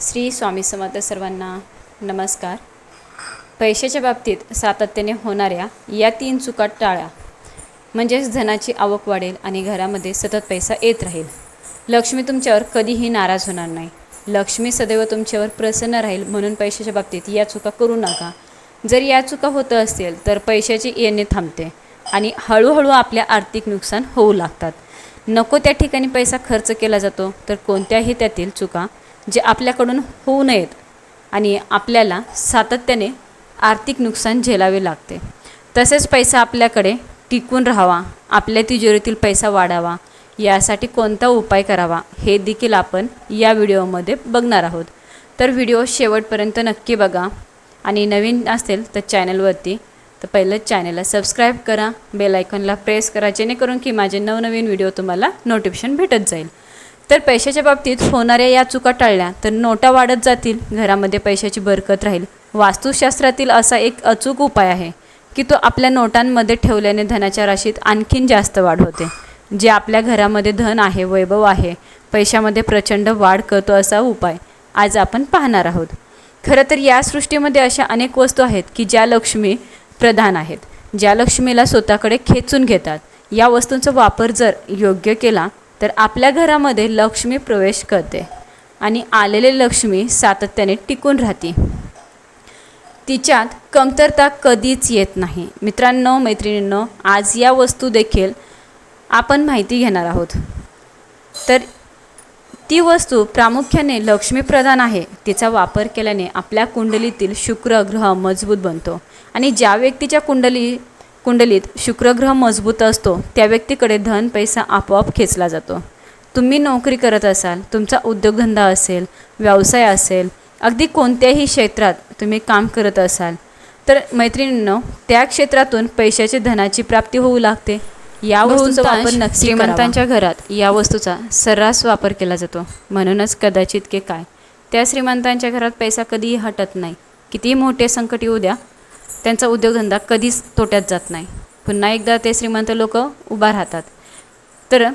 श्री स्वामी समर्थ सर्वांना नमस्कार. पैशाच्या बाबतीत सातत्याने होणाऱ्या या तीन चुका टाळा म्हणजेच धनाची आवक वाढेल आणि घरामध्ये सतत पैसा येत राहील. लक्ष्मी तुमच्यावर कधीही नाराज होणार नाही. लक्ष्मी सदैव तुमच्यावर प्रसन्न राहील म्हणून पैशाच्या बाबतीत या चुका करू नका. जर या चुका होत असेल तर पैशाची येणे थांबते आणि हळूहळू आपल्या आर्थिक नुकसान होऊ लागतात. नको त्या ठिकाणी पैसा खर्च केला जातो तर कोणत्याही त्यातील चुका जे आपल्याकडून होऊ नयेत आणि आपल्याला सातत्याने आर्थिक नुकसान झेलावे लागते. तसेच पैसा आपल्याकडे टिकून राहावा आपल्या तिजोरीतील पैसा वाढावा यासाठी कोणता उपाय करावा हे देखील आपण या व्हिडिओमध्ये बघणार आहोत. तर व्हिडिओ शेवटपर्यंत नक्की बघा आणि नवीन असेल तर चॅनलवरती तर पहिलं चॅनलला सबस्क्राईब करा बेल आयकॉनला प्रेस करा जेणेकरून की माझे नवनवीन व्हिडिओ तुम्हाला नोटिफिकेशन भेटत जाईल. तर पैशाच्या बाबतीत होणाऱ्या या चुका टाळल्या तर नोटा वाढत जातील घरामध्ये पैशाची बरकत राहील. वास्तुशास्त्रातील असा एक अचूक उपाय आहे की तो आपल्या नोटांमध्ये ठेवल्याने धनाच्या राशीत आणखीन जास्त वाढ होते. जे आपल्या घरामध्ये धन आहे वैभव आहे पैशामध्ये प्रचंड वाढ करतो असा उपाय आज आपण पाहणार आहोत. खरं तर या सृष्टीमध्ये अशा अनेक वस्तू आहेत की ज्या लक्ष्मी प्रधान आहेत ज्या लक्ष्मीला स्वतःकडे खेचून घेतात. या वस्तूंचा वापर जर योग्य केला तर आपल्या घरामध्ये लक्ष्मी प्रवेश करते आणि आलेले लक्ष्मी सातत्याने टिकून राहते. तिच्यात कमतरता कधीच येत नाही. मित्रांनो मैत्रिणींनो आज या वस्तू देखील आपण माहिती घेणार आहोत. तर ती वस्तू प्रामुख्याने लक्ष्मीप्रधान आहे. तिचा वापर केल्याने आपल्या कुंडलीतील शुक्र ग्रह मजबूत बनतो आणि ज्या व्यक्तीच्या कुंडली कुंडलीत शुक्रग्रह मजबूत असतो त्या व्यक्तीकडे धन पैसा आपोआप खेचला जातो. तुम्ही नोकरी करत असाल तुमचा उद्योगधंदा असेल व्यवसाय असेल अगदी कोणत्याही क्षेत्रात तुम्ही काम करत असाल तर मैत्रिणींनो त्या क्षेत्रातून पैशाची धनाची प्राप्ती होऊ लागते. या वस्तूचा वापर नक्की श्रीमंतांच्या घरात या वस्तूचा सर्रास वापर केला जातो. म्हणूनच कदाचित के काय? त्या श्रीमंतांच्या घरात पैसा कधीही हटत नाही. कितीही मोठे संकट येऊ द्या त्यांचा उद्योगधंदा कधीच तोट्यात जात नाही. पुन्हा एकदा ते श्रीमंत लोक उभा राहतात. तर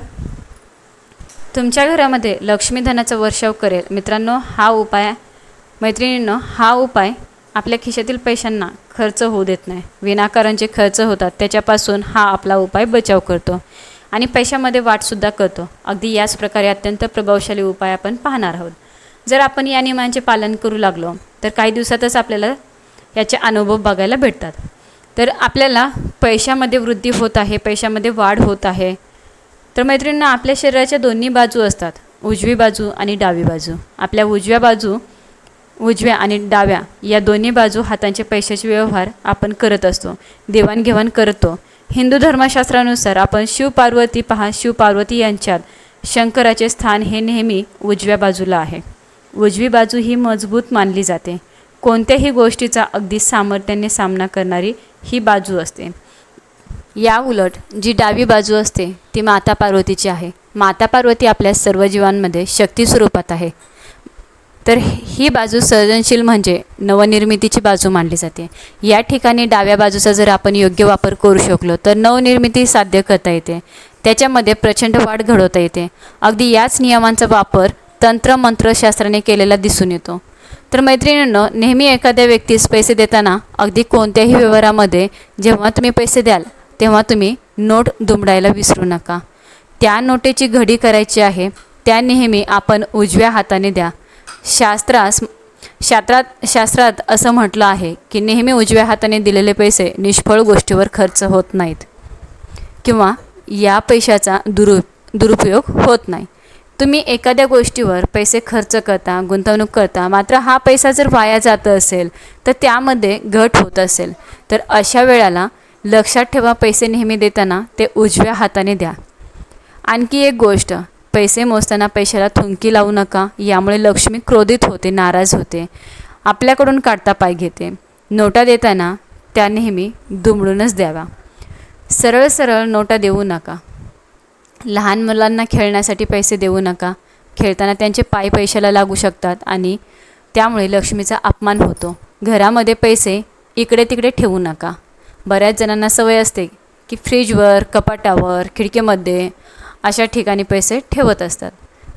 तुमच्या घरामध्ये लक्ष्मीधनाचा वर्षाव करेल. मित्रांनो हा उपाय मैत्रिणींनो हा उपाय आपल्या खिशातील पैशांना खर्च होऊ देत नाही. विनाकारण जे खर्च होतात. त्याच्यापासून हा आपला उपाय बचाव करतो आणि पैशामध्ये वाटसुद्धा करतो. अगदी याच प्रकारे अत्यंत प्रभावशाली उपाय आपण पाहणार आहोत. जर आपण या नियमांचे पालन करू लागलो तर काही दिवसातच आपल्याला याचे अनुभव बघायला भेटतात. तर आपल्याला पैशामध्ये वृद्धी होत आहे पैशामध्ये वाढ होत आहे. तर मैत्रिणींना आपल्या शरीराच्या दोन्ही बाजू असतात. उजवी बाजू आणि डावी बाजू. आपल्या उजव्या बाजू उजव्या आणि डाव्या या दोन्ही बाजू हातांचे पैशाचे व्यवहार आपण करत असतो देवाणघेवाण करतो. हिंदू धर्मशास्त्रानुसार आपण शिवपार्वती पहा. शिवपार्वती यांच्यात शंकराचे स्थान हे नेहमी उजव्या बाजूला आहे. उजवी बाजू ही मजबूत मानली जाते. कोणत्याही गोष्टीचा अगदी सामर्थ्याने सामना करणारी ही बाजू असते. या उलट जी डावी बाजू असते ती माता पार्वतीची आहे. माता पार्वती आपल्या सर्व जीवांमध्ये शक्ती स्वरूपात आहे. तर ही बाजू सर्जनशील म्हणजे नवनिर्मितीची बाजू मानली जाते. या ठिकाणी डाव्या बाजूचा जर आपण योग्य वापर करू शकलो तर नवनिर्मिती साध्य करता येते. त्याच्यामध्ये प्रचंड वाढ घडवता येते. अगदी याच नियमांचा वापर तंत्रमंत्रशास्त्राने केलेला दिसून येतो. तर मैत्रिणींनो नेहमी एखाद्या व्यक्तीस पैसे देताना अगदी कोणत्याही व्यवहारामध्ये जेव्हा तुम्ही पैसे द्याल तेव्हा तुम्ही नोट दुमडायला विसरू नका. त्या नोटेची घडी करायची आहे त्या नेहमी आपण उजव्या हाताने द्या. शास्त्रास शास्त्रात शास्त्रात असं म्हटलं आहे की नेहमी उजव्या हाताने दिलेले पैसे निष्फळ गोष्टीवर खर्च होत नाहीत. किंवा या पैशाचा दुरु दुरुपयोग होत नाही. तुम्ही एखाद्या गोष्टीवर पैसे खर्च करता गुंतवणूक करता मात्र हा पैसा जर वाया जात असेल तर त्यामध्ये घट होत असेल. तर अशा वेळेला लक्षात ठेवा पैसे नेहमी देताना ते उजव्या हाताने द्या. आणखी एक गोष्ट पैसे मोजताना पैशाला थुंकी लावू नका यामुळे लक्ष्मी क्रोधित होते नाराज होते. आपल्याकडून काढता पाय घेते. नोटा देताना त्या नेहमी दुमडूनच द्यावा सरळ सरळ नोटा देऊ नका. लहान मुलांना खेळण्यासाठी पैसे देऊ नका. खेळताना त्यांचे पाय पैशाला लागू शकतात आणि त्यामुळे लक्ष्मीचा अपमान होतो. घरामध्ये पैसे इकडे तिकडे ठेवू नका. बऱ्याच जणांना सवय असते की फ्रीजवर कपाटावर खिडकीमध्ये अशा ठिकाणी पैसे ठेवत असतात.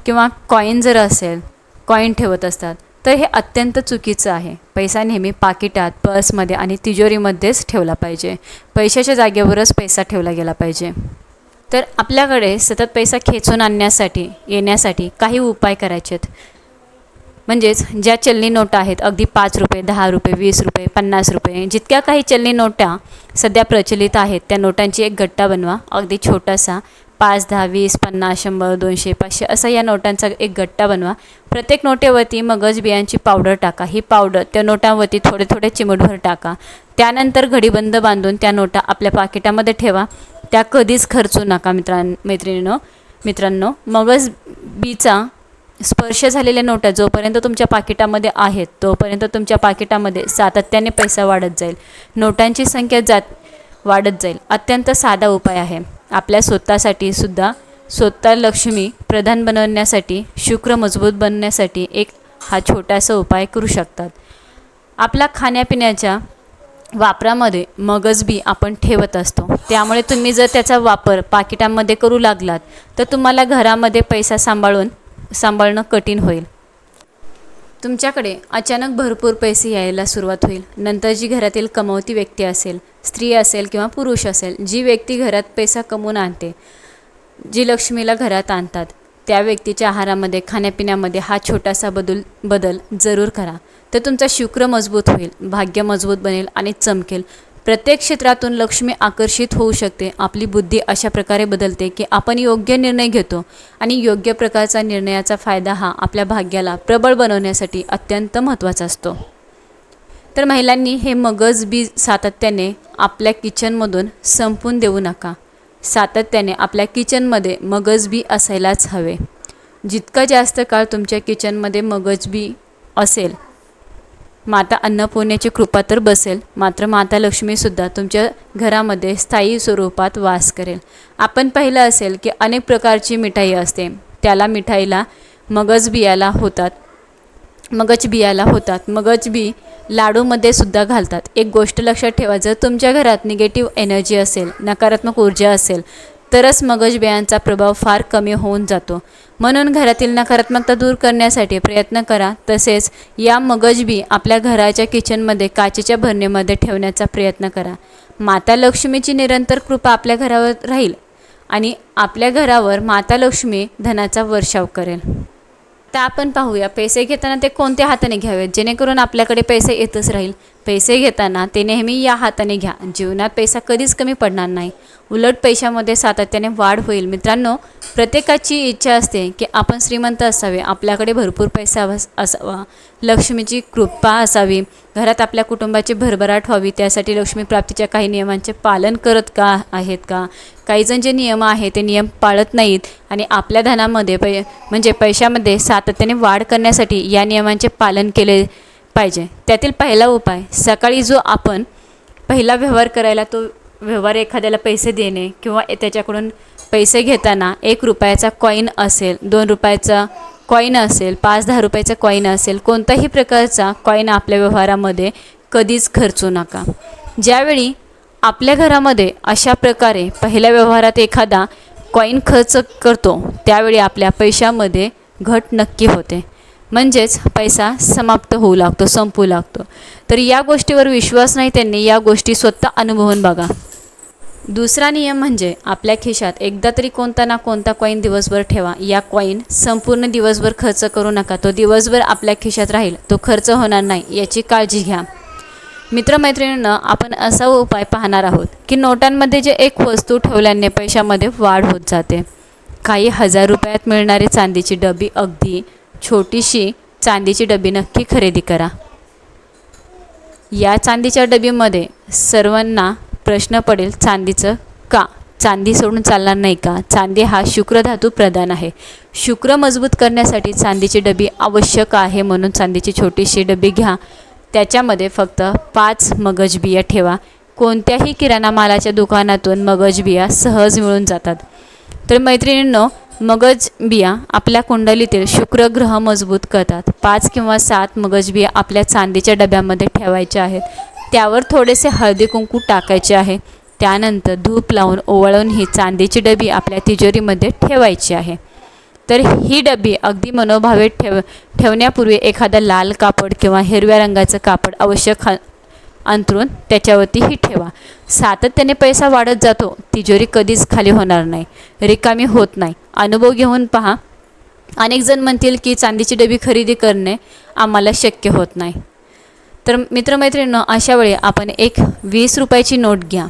किंवा कॉईन जर असेल कॉईन ठेवत असतात तर हे अत्यंत चुकीचं आहे. पैसा नेहमी पाकिटात पर्समध्ये आणि तिजोरीमध्येच ठेवला पाहिजे. पैशाच्या जागेवरच पैसा ठेवला गेला पाहिजे. तर आपल्याकडे सतत पैसा खेचून आणण्यासाठी येण्यासाठी काही उपाय करायचे आहेत. म्हणजेच ज्या चलनी नोटा आहेत अगदी पाच रुपये दहा रुपये वीस रुपये पन्नास रुपये जितक्या काही चलनी नोटा सध्या प्रचलित आहेत त्या नोटांची एक गट्टा बनवा. अगदी छोटासा पाच दहा वीस पन्नास शंभर दोनशे पाचशे असा या नोटांचा एक गट्टा बनवा. प्रत्येक नोटेवरती मगज बियांची पावडर टाका. ही पावडर त्या नोटांवरती थोडे थोडे चिमटभर टाका. त्यानंतर घडीबंद बांधून त्या नोटा आपल्या पाकिटामध्ये ठेवा. त्या कधीच खर्चू नका मित्रां मैत्रिणीनं मित्रांनो. मगच बीचा स्पर्श झालेल्या नोटा जोपर्यंत तुमच्या पाकिटामध्ये आहेत तोपर्यंत तुमच्या पाकिटामध्ये सातत्याने पैसा वाढत जाईल. नोटांची संख्या जात वाढत जाईल. अत्यंत साधा उपाय आहे. आपल्या स्वतःसाठी सुद्धा स्वतः लक्ष्मी प्रधान बनवण्यासाठी शुक्र मजबूत बनण्यासाठी एक हा छोटासा उपाय करू शकतात. आपल्या खाण्यापिण्याच्या वापरामध्ये मगजबी आपण ठेवत असतो. त्यामुळे तुम्ही जर त्याचा वापर पाकिटांमध्ये करू लागलात तर तुम्हाला घरामध्ये पैसा सांभाळून सांभाळणं कठीण होईल. तुमच्याकडे अचानक भरपूर पैसे यायला सुरुवात होईल. नंतर जी घरातील कमावती व्यक्ती असेल स्त्री असेल किंवा पुरुष असेल जी व्यक्ती घरात पैसा कमवून आणते जी लक्ष्मीला घरात आणतात त्या व्यक्तीच्या आहारामध्ये खाण्यापिण्यामध्ये हा छोटासा बदल बदल जरूर करा. तर तुमचा शुक्र मजबूत होईल भाग्य मजबूत बनेल आणि चमकेल. प्रत्येक क्षेत्रातून लक्ष्मी आकर्षित होऊ शकते. आपली बुद्धी अशा प्रकारे बदलते की आपण योग्य निर्णय घेतो आणि योग्य प्रकारचा निर्णयाचा फायदा हा आपल्या भाग्याला प्रबळ बनवण्यासाठी अत्यंत महत्त्वाचा असतो. तर महिलांनी हे मगज बी सातत्याने आपल्या किचनमधून संपून देऊ नका. सातत्याने आपल्या किचनमध्ये मगजबी असायलाच हवे. जितका जास्त काळ तुमच्या किचनमध्ये मगजबी असेल माता अन्नपूर्णेची कृपा तर बसेल मात्र माता लक्ष्मीसुद्धा तुमच्या घरामध्ये स्थायी स्वरूपात वास करेल. आपण पाहिलं असेल की अनेक प्रकारची मिठाई असते. त्याला मिठाईला मगज बियाला होतात. मगच बियाला होतात. मगच बी लाडूमध्ये सुद्धा घालतात. एक गोष्ट लक्षात ठेवा जर तुमच्या घरात निगेटिव्ह एनर्जी असेल नकारात्मक ऊर्जा असेल तरच मगज बियांचा प्रभाव फार कमी होऊन जातो. म्हणून घरातील नकारात्मकता दूर करण्यासाठी प्रयत्न करा. तसेच या मगजबी आपल्या घराच्या किचनमध्ये काचेच्या भरणीमध्ये ठेवण्याचा प्रयत्न करा. माता लक्ष्मीची निरंतर कृपा आपल्या घरावर राहील आणि आपल्या घरावर माता लक्ष्मी धनाचा वर्षाव करेल. त्या आपण पाहूया. पैसे घेताना ते कोणत्या हाताने घ्यावेत? जेणेकरून आपल्याकडे पैसे येतच राहील. पैसे घेताना ते नेहमी या हाताने घ्या. जीवनात पैसा कधीच कमी पडणार नाही. उलट पैशामध्ये सातत्याने वाढ होईल. मित्रांनो प्रत्येकाची इच्छा असते की आपण श्रीमंत असावे. आपल्याकडे भरपूर पैसा असावा. लक्ष्मीची कृपा असावी. घरात आपल्या कुटुंबाची भरभराट व्हावी. त्यासाठी लक्ष्मी प्राप्तीच्या काही नियमांचे पालन करत का आहेत का? काहीजण जे नियम आहे ते नियम पाळत नाहीत आणि आपल्या धनामध्ये पै म्हणजे पैशामध्ये सातत्याने वाढ करण्यासाठी या नियमांचे पालन केले पाहिजे. त्यातील पहिला उपाय सकाळी जो आपण पहिला व्यवहार करायला तो व्यवहार एखाद्याला पैसे देणे किंवा त्याच्याकडून पैसे घेताना एक रुपयाचा कॉईन असेल दोन रुपयाचा कॉईन असेल पाच दहा रुपयाचा कॉईन असेल कोणताही प्रकारचा कॉईन आपल्या व्यवहारामध्ये कधीच खर्चू नका. ज्यावेळी आपल्या घरामध्ये अशा प्रकारे पहिल्या व्यवहारात एखादा कॉईन खर्च करतो त्यावेळी आपल्या पैशामध्ये घट नक्की होते. म्हणजेच पैसा समाप्त होऊ लागतो संपू लागतो. तर या गोष्टीवर विश्वास नाही त्यांनी या गोष्टी स्वतः अनुभवून बघा. दुसरा नियम म्हणजे आपल्या खिशात एकदा तरी कोणता ना कोणता कॉईन दिवसभर ठेवा. या कॉईन संपूर्ण दिवसभर खर्च करू नका. तो दिवसभर आपल्या खिशात राहील. तो खर्च होणार नाही याची काळजी घ्या. मित्रमैत्रिणींना आपण असा उपाय पाहणार आहोत की नोटांमध्ये जे एक वस्तू ठेवल्याने पैशामध्ये वाढ होत जाते. काही हजार रुपयात मिळणारी चांदीची डबी अगदी छोटीशी चांदीची डबी नक्की खरेदी करा. या चांदीच्या डबीमध्ये सर्वांना प्रश्न पडेल चांदीचं का? चांदी सोडून चालणार नाही का? चांदी हा शुक्रधातू प्रधान आहे. शुक्र मजबूत करण्यासाठी चांदीची डबी आवश्यक आहे म्हणून चांदीची छोटीशी डबी घ्या. त्याच्यामध्ये फक्त पाच मगज बिया ठेवा. कोणत्याही किराणा मालाच्या दुकानातून मगज बिया सहज मिळून जातात. तर मैत्रिणींनो मगज बिया आपल्या कुंडलीतील शुक्र ग्रह मजबूत करतात. पाच किंवा सात मगज बिया आपल्या चांदीच्या डब्यामध्ये ठेवायच्या आहेत. त्यावर थोडेसे हळदी कुंकू टाकायचे आहे. त्यानंतर धूप लावून ओवाळून ही चांदीची डबी आपल्या तिजोरीमध्ये ठेवायची आहे. तर ही डबी अगदी मनोभावे ठेव ठेवण्यापूर्वी एखादा लाल कापड किंवा हिरव्या रंगाचं कापड आवश्यक खा अंतरून त्याच्यावरती ही ठेवा. सातत्याने पैसा वाढत जातो. तिजोरी कधीच खाली होणार नाही. रिकामी होत नाही. अनुभव घेऊन पहा. अनेक जण म्हणतील की चांदीची डबी खरेदी करणे आम्हाला शक्य होत नाही. तर मित्रमैत्रिणींनो अशा वेळी आपण एक वीस रुपयाची नोट घ्या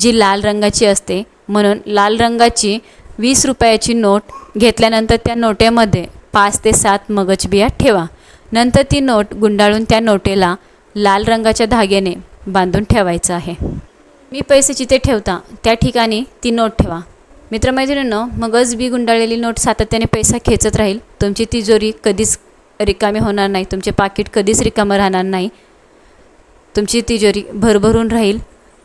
जी लाल रंगाची असते. म्हणून लाल रंगाची वीस रुपयाची नोट घेतल्यानंतर त्या नोटेमध्ये पाच ते सात मगजबिया ठेवा. नंतर ती नोट गुंडाळून त्या नोटेला लाल रंगाच्या धाग्याने बांधून ठेवायचं आहे. मी पैसे जिथे ठेवता त्या ठिकाणी ती नोट ठेवा. मित्रमैत्रिणींनो मगज बी गुंडाळलेली नोट सातत्याने पैसा खेचत राहील. तुमची तिजोरी कधीच रिकामी होणार नाही. तुमचे पाकिट कधीच रिकामं राहणार नाही. तुमची तिजोरी भरभरून राहील.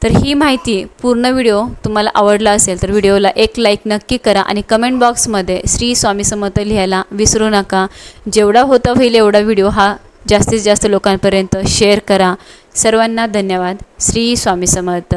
तर ही माहिती पूर्ण व्हिडिओ तुम्हाला आवडला असेल तर व्हिडिओला एक लाईक नक्की करा आणि कमेंट बॉक्समध्ये श्री स्वामी समर्थ लिहायला विसरू नका. जेवढा होता होईल एवढा व्हिडिओ हा जास्तीत जास्त लोकांपर्यंत शेअर करा. सर्वांना धन्यवाद. श्री स्वामी समर्थ.